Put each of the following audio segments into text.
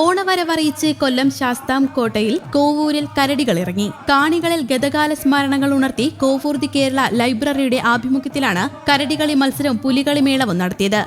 വരവറിയിച്ച് കൊല്ലം ശാസ്താം കോട്ടയിൽ കോവൂരിൽ കരടികൾ ഇറങ്ങി. കാണികളിൽ ഗതകാല സ്മരണകൾ ഉണർത്തി കോവൂർ ദി കേരള ലൈബ്രറിയുടെ ആഭിമുഖ്യത്തിലാണ് കരടികളി മത്സരം പുലികളി മേളവും നടത്തിയത്.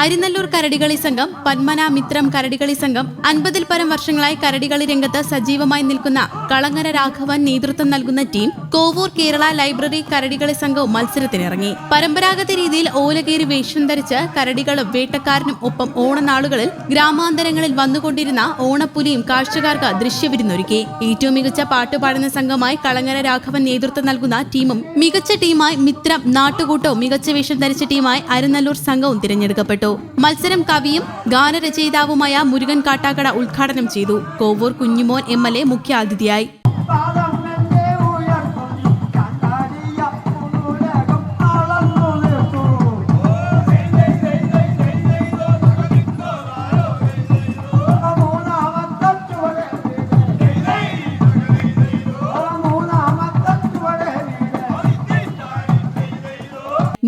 അരിനല്ലൂർ കരടികളി സംഘം പന്മന മിത്രം കരടികളി സംഘം അൻപതിൽ പരം വർഷങ്ങളായി കരടികളി രംഗത്ത് സജീവമായി നിൽക്കുന്ന കളങ്ങര രാഘവൻ നേതൃത്വം നൽകുന്ന ടീം കോവൂർ കേരള ലൈബ്രറി കരടികളി സംഘവും മത്സരത്തിനിറങ്ങി. പരമ്പരാഗത രീതിയിൽ ഓലകേറി വേഷം ധരിച്ച് കരടികളും വേട്ടക്കാരനും ഒപ്പം ഓണനാളുകളിൽ ഗ്രാമാന്തരങ്ങളിൽ വന്നുകൊണ്ടിരുന്ന ഓണപ്പുലിയും കാഴ്ചക്കാർക്ക് ദൃശ്യവിരുന്നൊരുക്കി. ഏറ്റവും മികച്ച പാട്ടുപാടുന്ന സംഘമായി കളങ്ങര രാഘവൻ നേതൃത്വം നൽകുന്ന ടീമും മികച്ച ടീമായി മിത്രം നാട്ടുകൂട്ടവും മികച്ച വേഷം ധരിച്ച ടീമായി അരനല്ലൂർ സംഘവും തിരഞ്ഞെടുക്കപ്പെട്ടു. മത്സരം കവിയും ഗാനരചയിതാവുമായ മുരുകൻ കാട്ടാക്കട ഉദ്ഘാടനം ചെയ്തു. Kovoor Kunjumon M L A മുഖ്യാതിഥിയായി.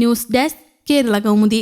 News desk Kerala Kaumudi.